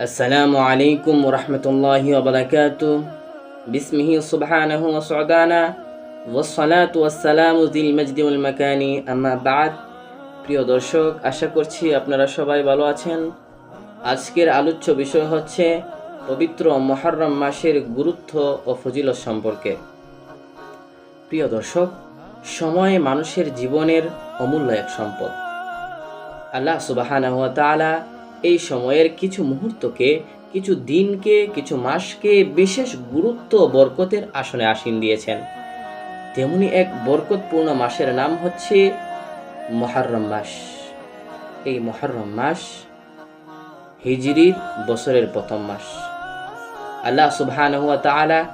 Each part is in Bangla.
السلام عليكم ورحمة الله وبركاته باسمه سبحانه وسعدانا والصلاة والسلام ذي المجد والمكان أما بعد প্রিয় দর্শক আশা করছি আপনারা সবাই ভালো আছেন আজকের আলোচ্য বিষয় হচ্ছে পবিত্র মহরম মাসের গুরুত্ব ও ফজিলত সম্পর্কে প্রিয় দর্শক সময় মানুষের জীবনের অমূল্য এক সম্পদ আল্লাহ সুবাহানা ওয়া তাআলা এই সময়ের কিছু মুহূর্তকে, কিছু দিনকে, কিছু মাসকে বিশেষ গুরুত্ব বরকতের আসনে আসীন দিয়েছেন। তেমনি এক বরকতপূর্ণ মাসের নাম হচ্ছে মহরম মাস। এই মহরম মাস হিজরির বছরের প্রথম মাস। আল্লাহ সুবহানাহু ওয়া তাআলা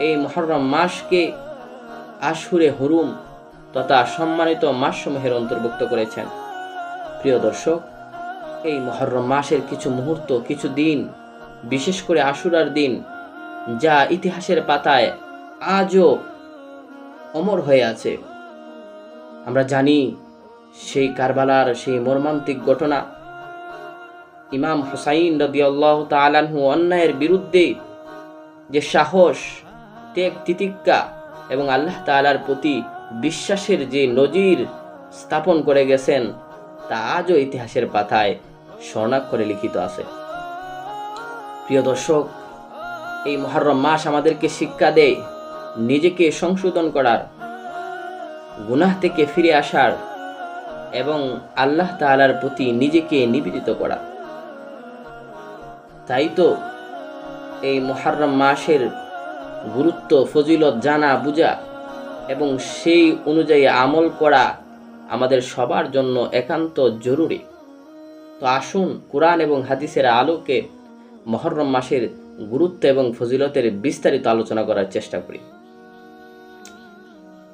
এই মহরম মাসকে আশুরে হরুম তথা সম্মানিত মাসসমূহের অন্তর্ভুক্ত করেছেন। প্রিয় দর্শক এই মহরম মাসের কিছু মুহূর্ত, কিছু দিন, বিশেষ করে আশুরার দিন, যা ইতিহাসের পাতায় আজও অমর হয়ে আছে। আমরা জানি সেই কারবালার সেই মর্মান্তিক ঘটনা। ইমাম হুসাইন রদিয়াল্লাহ তালানহু অন্যায়ের বিরুদ্ধে যে সাহস, ত্যাগ, তিতিক্ষা এবং আল্লাহ তালার প্রতি বিশ্বাসের যে নজির স্থাপন করে গেছেন, তা আজও ইতিহাসের পাতায় স্বর্ণাক্ষরে লিখিত আছে। প্রিয় দর্শক, এই মহরম মাস আমাদেরকে শিক্ষা দেয় নিজেকে সংশোধন করার, গুনাহ থেকে ফিরে আসার এবং আল্লাহ তাআলার প্রতি নিজেকে নিবেদিত করা। তাই তো এই মহরম মাসের গুরুত্ব, ফজিলত, জানা, বুঝা এবং সেই অনুযায়ী আমল করা আমাদের সবার জন্য একান্ত জরুরি। তো আসুন কোরআন এবং হাদিসের আলোকে মহরম মাসের গুরুত্ব এবং ফজিলতের বিস্তারিত আলোচনা করার চেষ্টা করি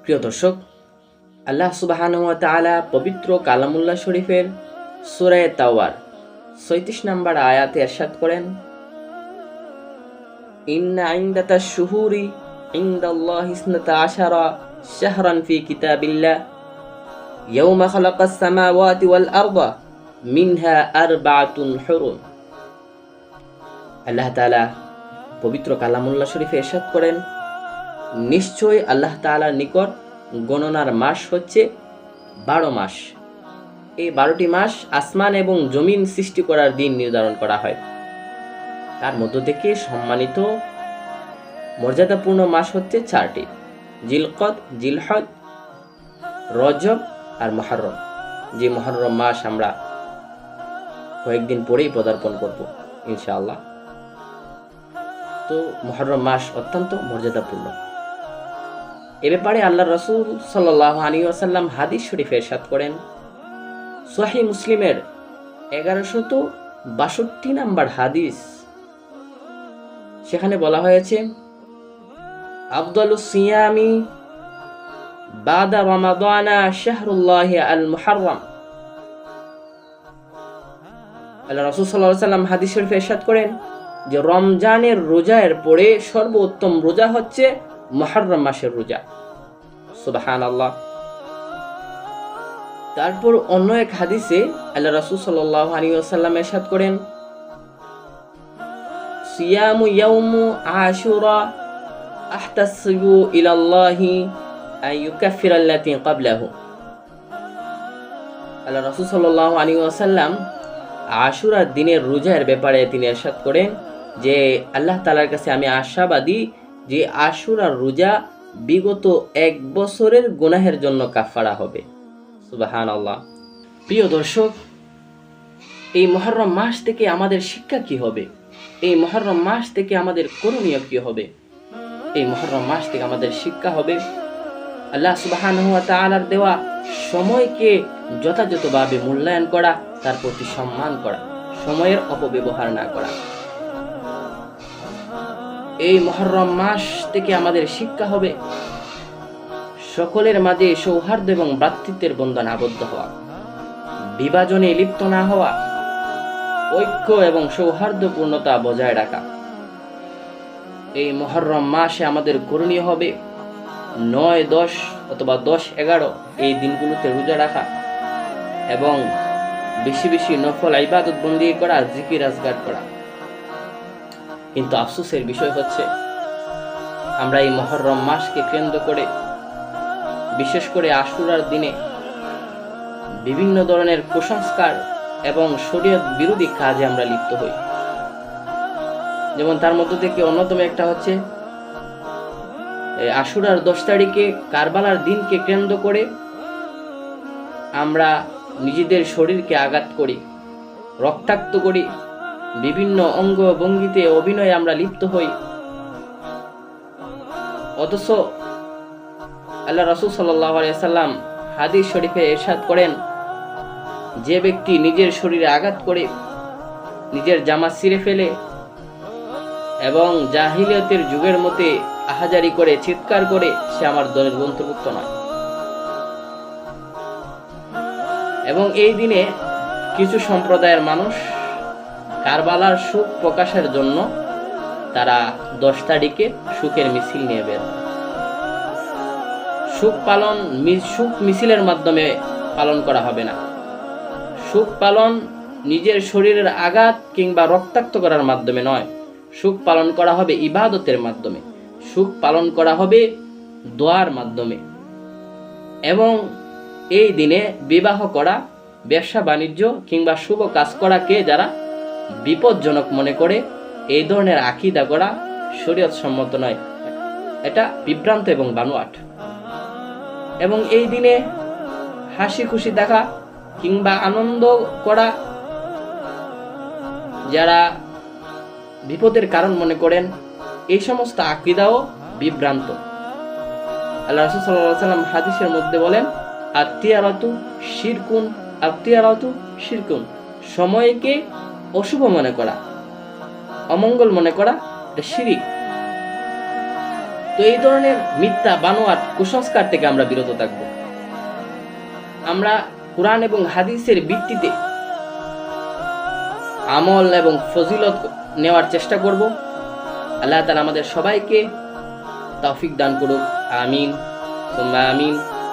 প্রিয় দর্শক আল্লাহ সুবাহান তাআলা পবিত্র কালামুল্লাহ শরীফের সুরায় তাওয়ার সৈত্রিশ নম্বর আয়াতে এরশাদ করেন ইন্না ইন্দাতা শুহুরি ইন্দাল্লাহ ইসনাতা আশারা শাহরান ফি কিতাবিল্লাহ يوم خلق السماوات والأرض মিনহা আর বাতুন হরুম। আল্লাহ তালা পবিত্র কালামুল্লা শরীফে এরশাদ করেন, নিশ্চয়ই আল্লাহ তালার নিকট গণনার মাস হচ্ছে বারো মাস। এই বারোটি মাস আসমান এবং জমিন সৃষ্টি করার দিন নির্ধারণ করা হয়। তার মধ্য থেকে সম্মানিত মর্যাদাপূর্ণ মাস হচ্ছে চারটি জিলকত জিলহদ রজব আর মহরম। যে মহরম মাস আমরা কয়েকদিন পরেই পদার্পণ করব, ইনশাআল্লাহ। তো মহরম মাস অত্যন্ত মর্যাদাপূর্ণ। এ ব্যাপারে আল্লাহ রসুল সাল্লাহ আলী হাদিস শরীফে এরশাদ করেন। সোহাই মুসলিমের এগারোশত বাষট্টি নাম্বার হাদিস, সেখানে বলা হয়েছে আফদল সিয়ামি বাদা রমাদানা শাহরুল্লাহ আল মুহাররম আল্লাহ রসুল সাল্লাহ সাল্লাম হাদিস শরীফে এরশাদ করেন যে রমজানের রোজার পরে সর্বোত্তম রোজা হচ্ছে মহরম মাসের রোজা। সুবাহান আল্লাহ তারপর অন্য এক হাদিসে আল্লাহ রাসূল সাল্লাল্লাহু আলাইহি ওয়াসাল্লাম ইরশাদ করেন, সিয়ামু ইয়াউমু আশুরা আহতাসিবু ইলাল্লাহি আল্লাতী ক্বাবলাহু। আল্লাহ রাসূল সাল্লাল্লাহু আলাইহি আশুরার দিনের রোজার ব্যাপারে তিনি ইরশাদ করেন যে আল্লাহ তালার কাছে আমি আশাবাদী যে আশুরার রোজা বিগত এক বছরের গুনাহের জন্য কাফারা হবে। সুবাহান আল্লাহ প্রিয় দর্শক, এই মহরম মাস থেকে আমাদের শিক্ষা কি হবে? এই মহরম মাস থেকে আমাদের করণীয় কি হবে? এই মহরম মাস থেকে আমাদের শিক্ষা হবে আল্লাহ সুবাহান দেওয়া সময়কে যথাযথভাবে মূল্যায়ন করা তার প্রতি সম্মান করা, সময়ের অপব্যবহার না করা। এই মহরম মাস থেকে আমাদের শিক্ষা হবে সকলের মাঝে সৌহার্দ্য এবং ভ্রাতৃত্বের বন্ধন আবদ্ধ হওয়া, বিভাজনে লিপ্ত না হওয়া, ঐক্য এবং সৌহার্দ্যপূর্ণতা বজায় রাখা। এই মহরম মাসে আমাদের করণীয় হবে নয়, দশ অথবা দশ, এগারো এই দিনগুলোতে রোজা রাখা এবং বেশি বেশি নফল ইবাদত বন্দি করা, জিকির আজগার করা। কিন্তু আফসোসের বিষয় হচ্ছে, আমরা এই মহরম মাসকে কেন্দ্র করে, বিশেষ করে আশুরার দিনে বিভিন্ন ধরনের কুসংস্কার এবং শরীয়ত বিরোধী কাজে আমরা লিপ্ত হই। যেমন তার মধ্য থেকে অন্যতম একটা হচ্ছে আশুরার দশ তারিখে কারবালার দিনকে কেন্দ্র করে আমরা নিজেদের শরীরকে আঘাত করি, রক্তাক্ত করি, বিভিন্ন অঙ্গ ভঙ্গিতে অভিনয়ে আমরা লিপ্ত হই। অথচ আল্লাহ রসুল সাল্লাম হাদিস শরীফে এরশাদ করেন, যে ব্যক্তি নিজের শরীরে আঘাত করে, নিজের জামা ছিঁড়ে ফেলে এবং জাহিলিয়তের যুগের মতে আহাজারি করে, চিৎকার করে, সে আমার দলের অন্তর্ভুক্ত নয়। এবং এই দিনে কিছু সম্প্রদায়ের মানুষ কারবালার সুখ প্রকাশের জন্য তারা দশ তারিখে সুখের মিছিল নিয়ে বের সুখ পালন সুখ মিছিলের মাধ্যমে পালন করা হবে না। সুখ পালন নিজের শরীরের আঘাত কিংবা রক্তাক্ত করার মাধ্যমে নয়। সুখ পালন করা হবে ইবাদতের মাধ্যমে। সুখ পালন করা হবে দোয়ার মাধ্যমে। এবং এই দিনে বিবাহ করা, ব্যবসা বাণিজ্য কিংবা শুভ কাজ করাকে যারা বিপজ্জনক মনে করে, এই ধরনের আকিদা করা শরীয়ত সম্মত নয়। এটা বিভ্রান্ত এবং বানোয়াট। এবং এই দিনে হাসি খুশি দেখা কিংবা আনন্দ করা যারা বিপদের কারণ মনে করেন, এই সমস্ত আকিদাও বিভ্রান্ত। আল্লাহ রাসূল আলাইহি সাল্লাম হাদিসের মধ্যে বলেন আত্মীয়ারাতু শিরকুন আত্মীয়ারাতু শিরকুন। সময়কে অশুভ মনে করা, অমঙ্গল মনে করা, এটা শিরিক। তো এই ধরনের মিথ্যা, বানোয়াট কুসংস্কার থেকে আমরা বিরত থাকব। আমরা কোরআন এবং হাদিসের ভিত্তিতে আমল এবং ফজিলত নেওয়ার চেষ্টা করব। আল্লাহ তাআলা আমাদের সবাইকে তৌফিক দান করুক। আমিন। আমিন।